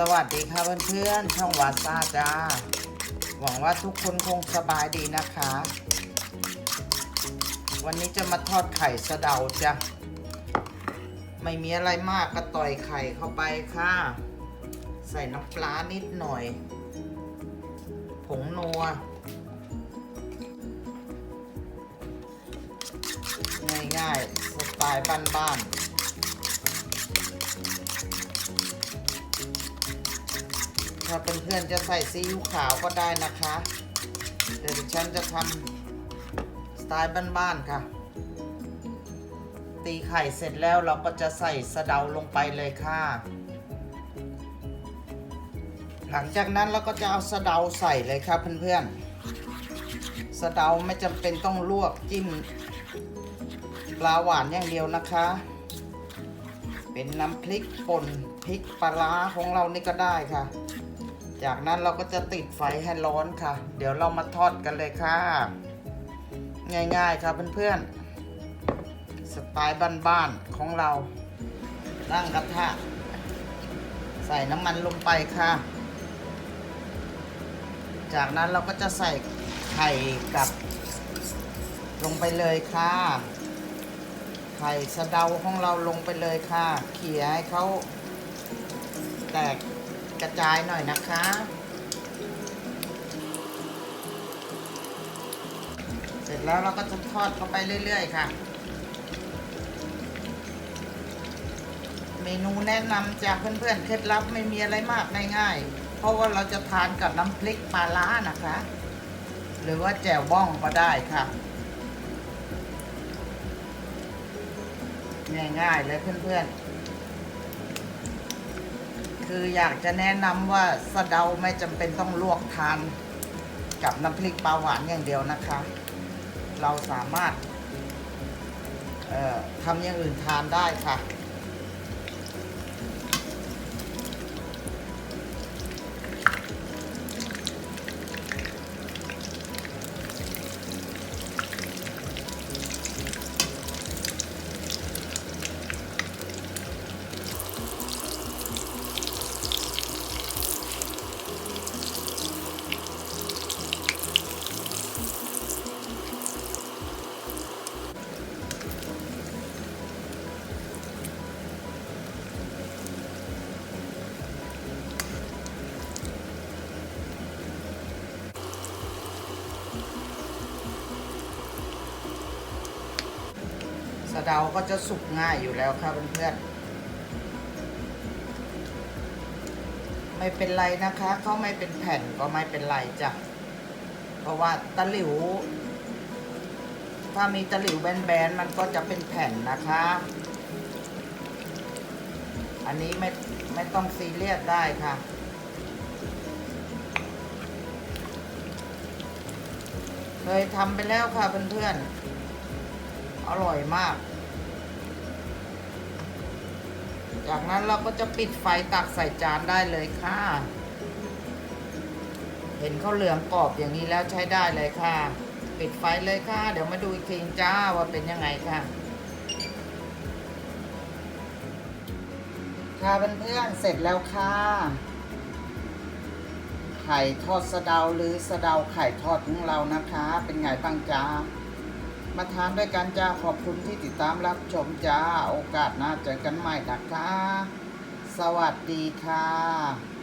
สวัสดีค่ะเพื่อนๆช่องวาซาจ้า หวังว่าทุกคนคงสบายดีนะคะ วันนี้จะมาทอดไข่สะเดาจ้ะ ไม่มีอะไรมากก็ต่อยไข่เข้าไปค่ะ ใส่น้ำปลานิดหน่อย ผงนัว ง่ายๆ สไตล์บ้านๆ ถ้าเป็นเพื่อนๆจะใส่ซีอิ๊วขาวก็ได้นะคะ เดี๋ยวฉันจะทำสไตล์บ้านๆค่ะ ตีไข่เสร็จแล้วเราก็จะใส่สะเดาลงไปเลยค่ะ หลังจากนั้นเราก็จะเอาสะเดาใส่เลยครับเพื่อนๆสะเดาไม่จำเป็นต้องลวกจิ้มปลาหวานอย่างเดียวนะคะ เป็นน้ำพริกป่นพริกปลาร้าของเรานี่ก็ได้ค่ะ จากนั้นเราก็จะติดไฟให้ร้อนค่ะ เดี๋ยวเรามาทอดกันเลยค่ะ ง่ายๆครับเพื่อนๆ สไตล์บ้านๆของเรา ตั้งกระทะ ใส่น้ำมันลงไปค่ะ จากนั้นเราก็จะใส่ไข่กับ ลงไปเลยค่ะ ไข่สะเดาของเราลงไปเลยค่ะ เขี่ยให้เขาแตก กระจายหน่อยนะคะ เสร็จแล้วเราก็จะทอดเข้าไปเรื่อย ๆ ค่ะ เมนูแนะนำจากเพื่อนๆ เคล็ดลับไม่มีอะไรมากง่ายๆ เพราะว่าเราจะทานกับน้ำพริกปลาล้านะคะ หรือว่าแจ่วบ้องก็ได้ค่ะง่ายๆเลยเพื่อนๆ คืออยากจะแนะนำว่าสะเดาไม่จำเป็นต้องลวกทาน กับน้ำพริกปลาหวานอย่างเดียวนะคะ เราสามารถทำอย่างอื่นทานได้ค่ะ สะเดาก็จะสุกง่ายอยู่แล้วครับเพื่อนๆไม่เป็นไรนะคะเขาไม่เป็นแผ่นก็ไม่เป็นไรจ้ะเพราะว่าตะหลิว ถ้ามีตะหลิวแบนๆมันก็จะเป็นแผ่นนะคะ อันนี้ไม่ไม่ต้องซีเรียสได้ค่ะเคยทำไปแล้วค่ะเพื่อนๆ อร่อยมาก จากนั้นเราก็จะปิดไฟตักใส่จานได้เลยค่ะ เห็นเขาวเหลืองกรอบอย่างนี้แล้วใช้ได้เลยค่ะ ปิดไฟเลยค่ะ เดี๋ยวมาดูอีกทีจ้าว่าเป็นยังไงค่ะค่ะเพื่อนๆเสร็จแล้วค่ะไข่ทอดสะเดาหรือสะเดาไข่ทอดของเรานะคะ เป็นไงบ้างจ้า มาทานด้วยกันจ้าขอบคุณที่ติดตามรับชมจ้า โอกาสหน้าเจอกันใหม่นะคะ สวัสดีค่ะ